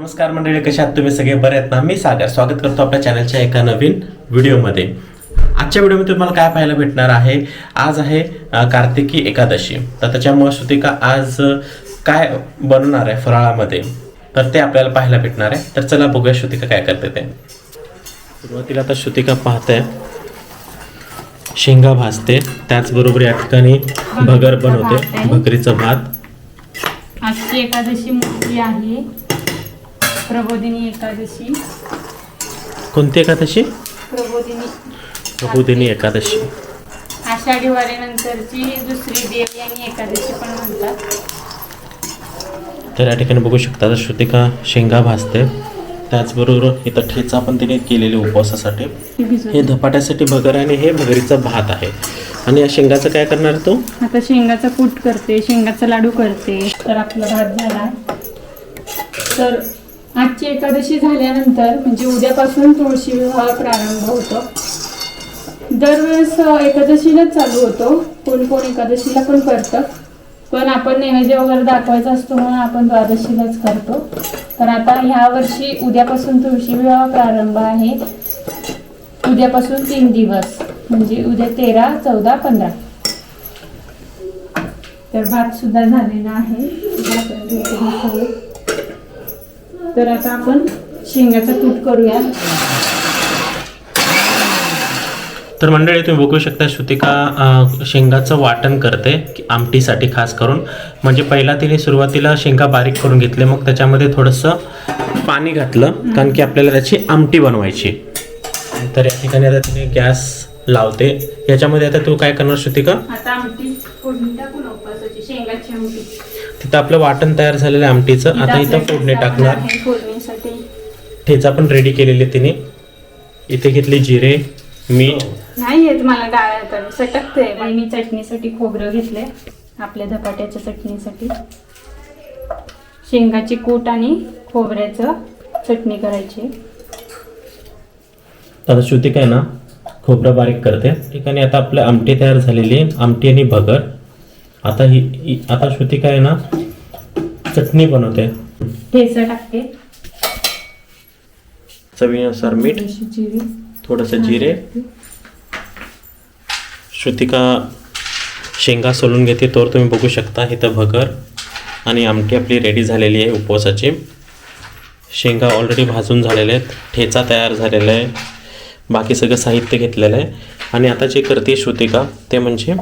नमस्कार मंडळी कशा आहात तुम्ही? सगळे बरे आहेत ना? मी सागर. स्वागत करतो आपल्या चॅनलच्या एका नवीन व्हिडिओमध्ये आजच्या व्हिडिओमध्ये तुम्हाला काय पाहायला भेटणार आहे? आज आहे कार्तिकी एकादशी. तर त्याच्यामुळे श्रुतिका आज काय बनवणार आहे फराळामध्ये? तर ते आपल्याला पाहायला भेटणार आहे. तर चला बघूया श्रुतिका काय करते ते. सुरुवातीला आता श्रुतिका पाहते. शेंगा भाजते. त्याचबरोबर या ठिकाणी भगर बनवते. भकरीचं भात. आजची एकादशी मोठी आहे. प्रबोधिनी एकादशी. कोणती एकादशी? प्रबोधिनी. प्रबोधिनी एकादशी. आषाढी वारीनंतरची दुसरी देवी आणि एकादशी पण म्हणतात. तर या ठिकाणी बघू शकता श्रुतिका शेंगा भाजते. त्याचबरोबर इथं ठेचा पण तिने केलेले उपवासासाठी. हे धपाट्यासाठी भगर आणि हे भगरीचा भात आहे. आणि या शेंगाचं काय करणार तो? आता शेंगाचा कूट करते शेंगाचा लाडू करते. तर आपला भात झाला. तर आजची एकादशी झाल्यानंतर म्हणजे उद्यापासून तुळशी विवाह प्रारंभ होतो. दरवेळेस एकादशीलाच चालू होतो. कोण कोण एकादशीला पण करतं. पण आपण नैवेद्य वगैरे दाखवायचा असतो म्हणून आपण द्वादशीलाच करतो. तर आता ह्या वर्षी उद्यापासून तुळशी विवाह प्रारंभ आहे. उद्यापासून तीन दिवस म्हणजे उद्या तेरा चौदा पंधरा. तर भात सुद्धा झालेला आहे. तर आता आपण शेंगाचा कूट करूया. तर मंडळी तुम्ही बघू शकता श्रुतिका शेंगाचं वाटण करते की आमटीसाठी खास करून. म्हणजे पहिला तिने सुरुवातीला शेंगा बारीक करून घेतले मग त्याच्यामध्ये थोडंसं पाणी घातलं कारण की आपल्याला त्याची आमटी बनवायची. तर या ठिकाणी आता तिने गॅस लावते. याच्यामध्ये आता तू काय करणार श्रुतिका? तिथं आपलं वाटण तयार झालेलं आहे आमटीचं. आता इथं फोडणी टाकणार. आहे ठेचा पण रेडी केलेले तिने. इथे घेतले जिरे मीठ. नाही येत मला डाळ तर सटकते. आणि मी चटणीसाठी खोबरं घेतले आपल्या धपाट्याच्या चटणीसाठी. शेंगाची कूट आणि खोबऱ्याचं चटणी करायची. आता श्रुती काय ना खोबरं बारीक करते. ठिकाणी आता आपलं आमटी तयार झालेली आहे. आमटी आणि भगर. आता ही आता श्रुती काय ना चटणी बनवते. ठेचा टाकते. चवीनुसार मीठ थोडंसं जिरे. श्रुतिका शेंगा सोलून घेते. तर तुम्ही बघू शकता इथं भगर आणि आमटी आपली रेडी झालेली आहे उपवासाची. शेंगा ऑलरेडी भाजून झालेले आहेत. ठेचा तयार झालेला आहे. बाकी सगळं साहित्य घेतलेलं आहे. आणि आता जे करते श्रुतिका ते म्हणजे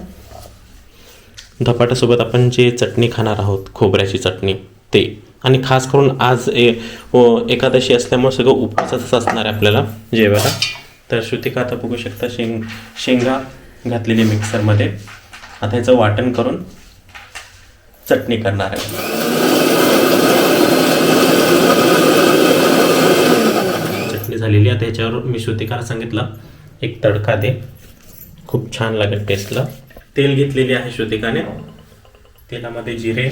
धपाट्यासोबत आपण जे चटणी खाणार आहोत खोबऱ्याची चटणी ते. आणि खास करून आज ए ओ एकादशी असल्यामुळे सगळं उपवासाचंच असणार आहे आपल्याला जेवायला. तर श्रुतिका आता बघू शकता शेंग शेंगा घातलेली मिक्सरमध्ये आता ह्याचं वाटण करून चटणी करणार आहे. चटणी झालेली आता ह्याच्यावर मी श्रुतिकाला सांगितलं एक तडका दे. खूप छान लागेल टेस्टला. तेल घेतलेली आहे श्रुतिकाने. तेलामध्ये जिरे.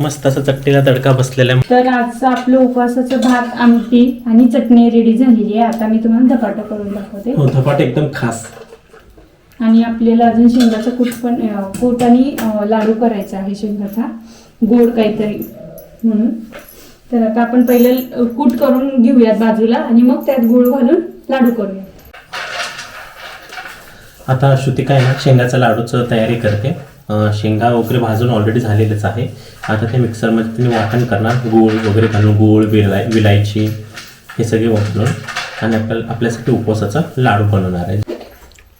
मस्त असं चटणीला तडका बसलेला आहे. तर आजचं आपलं उपवासाचं भात आमटी आणि चटणी रेडी झालेली आहे. आता मी तुम्हाला धपाटा करून दाखवते. हो धपाट एकदम खास. आणि आपल्याला अजून शेंगाचा कूट पण कूट आणि लाडू करायचा आहे शेंगाचा. गोड काहीतरी म्हणून. तर आता आपण पहिले कूट करून घेऊयात बाजूला आणि मग त्यात गुळ घालून लाडू करूया आता श्रुतिका आहे ना शेंगाचा लाडूचं तयारी करते. शेंगा वगैरे भाजून ऑलरेडी झालेलेच आहे. आता ते मिक्सरमध्ये तुम्ही वाटण करणार. गूळ वगैरे घालून गूळ विलाय विलायची हे सगळे वापरून आणि आपल्याला आपल्यासाठी उपवासाचा लाडू बनवणार आहे.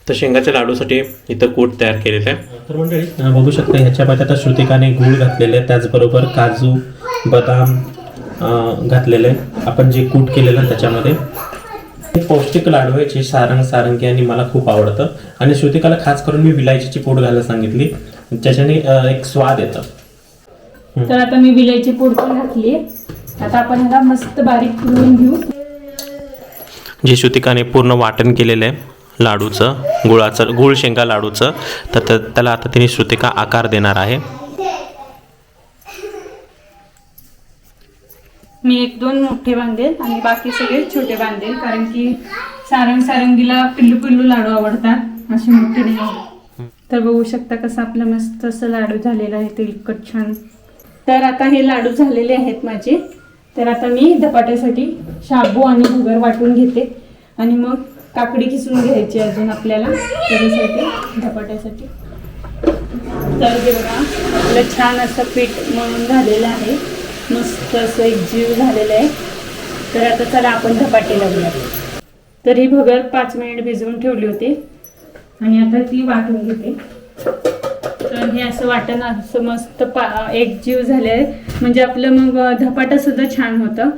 तर शेंगाच्या लाडूसाठी इथं कूट तयार केलेलं आहे. तर मंडळी बघू शकता ह्याच्यामध्ये आता श्रुतिकाने गूळ घातलेले आहे त्याचबरोबर काजू बदाम घातलेले आहे. आपण जे कूट केलेलं त्याच्यामध्ये. हे पौष्टिक लाडू आहे जे सारंग सारंगी आणि मला खूप आवडतं. आणि श्रुतिकाला खास करून मी विलायचीची पूड घालायला सांगितली. त्याच्याने अं, एक स्वाद येतं. तर आता मी विलायची पूड पण घातली आता आपण ह्याला मस्त बारीक करून घेऊ. जे श्रुतिकाने पूर्ण वाटण केलेलं आहे. लाडूचं गुळाचं गुळ शेंगा लाडूचं. तर त्याला आता तिने श्रुतिका आकार देणार आहे. मी एक दोन मोठे बांधेल आणि बाकी सगळे छोटे बांधेल कारण की सारंग सारंगीला पिल्लू पिल्लू लाडू आवडतात असे मोठे नाही तर बघू शकता कसं आपलं मस्त असं लाडू झालेलं आहे तेलकट छान. तर आता हे लाडू झालेले आहेत माझे. तर आता मी धपाट्यासाठी शाबू आणि भगर वाटून घेते. आणि मग काकडी किसून घ्यायची अजून आपल्याला त्याच्यासाठी धपाट्यासाठी. तर हे बघा आपलं छान असं पीठ म्हणून झालेलं आहे. मस्त असं एक जीव झालेलं आहे. तर आता चला आपण धपाटे लावूया तर ही भगर पाच मिनिट भिजवून ठेवली होती. आणि आता ती वाटून घेते. तर हे असं वाटण असं मस्त पा एक जीव झाले म्हणजे आपलं मग धपाटा सुद्धा छान होतं.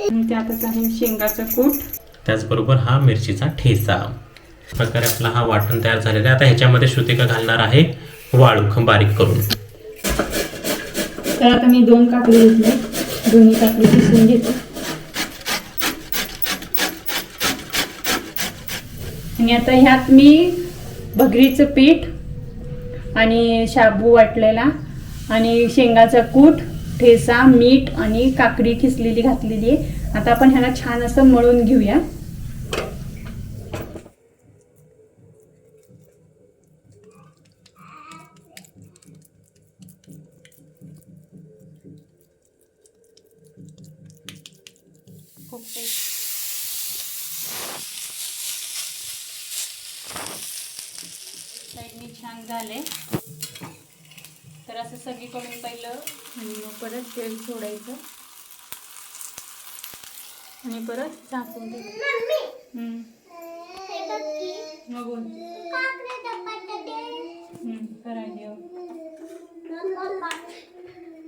आणि त्यातच आहे शेंगाचं कूट. त्याचबरोबर हा मिरचीचा ठेचा. प्रकारे आपला हा वाटण तयार झालेला आहे. आता ह्याच्यामध्ये श्रुतिका घालणार आहे वाळूख बारीक करून. तर आता मी दोन काकडी घेतले. दोन्ही काकडी किसून घेते. आणि आता ह्यात मी भगरीचं पीठ आणि शाबू वाटलेला आणि शेंगाचा कूट ठेचा मीठ आणि काकडी खिसलेली घातलेली आहे. आता आपण ह्याला छान असं मळून घेऊया. साईडनी छान झाले. तर असं सगळीकडून पहिलं परत तेल सोडायचं. आणि परत झाकून द्यायचं. मग करायला.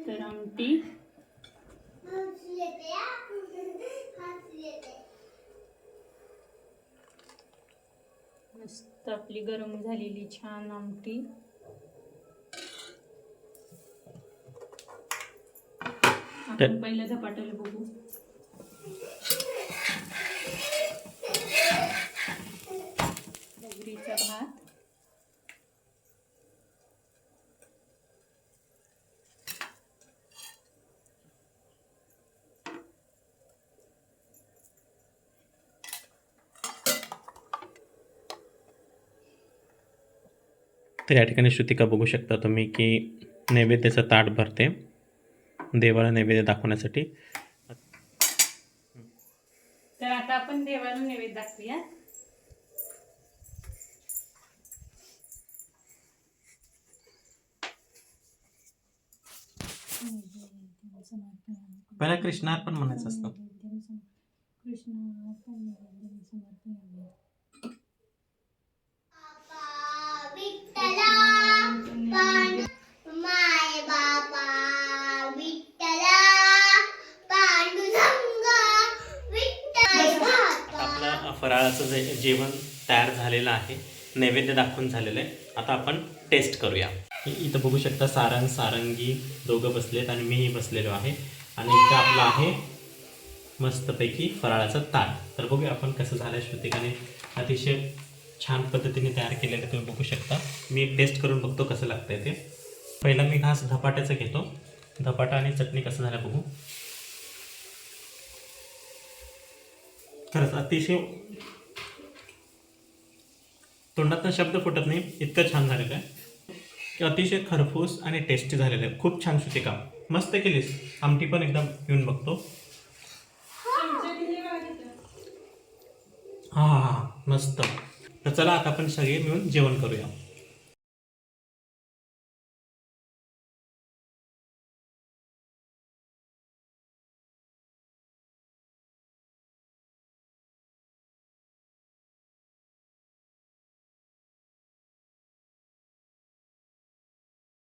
तर आमटी. मस्त आपली गरम झालेली छान आमटी. आपण पहिलं झपाट्याला बघू. भात. तर या ठिकाणी श्रुतिका बघू शकता तुम्ही की नैवेद्याचं ताट भरते. देवाला नैवेद्य दाखवण्यासाठी. तर आता आपण देवाला नैवेद्य दाखवूया. पहिला कृष्णार्पण म्हणायचं असतं. विठ्ठला फराळाचं जे जेवण तयार झालेलं आहे नैवेद्य दाखवून झालेलं आहे. आता आपण टेस्ट करूया. इथं बघू शकता सारंग सारंगी दोघं बसलेत आणि मीही बसलेलो आहे. आणि इथं आपलं आहे मस्तपैकी फराळाचं ताट. तर बघूया आपण कसं झालं आहे श्रुतिकाने. अतिशय छान पद्धतीने तयार केलेलं आहे, तुम्ही बघू शकता. मी एक टेस्ट करून बघतो कसं लागतंय ते. पहिला मी घास धपाट्याचं घेतो. धपाटा आणि चटणी कसं झालं बघू. खरंच अतिशय तोंडातनं शब्द फुटत नाही इतकं छान झालेलं आहे. की अतिशय खरपूस आणि टेस्टी झालेलं आहे. खूप छान शुती काम. मस्त केलीस. आमटी पण एकदम येऊन बघतो. हा हा हा. मस्त. तर चला आता आपण सगळे मिळून जेवण करूया.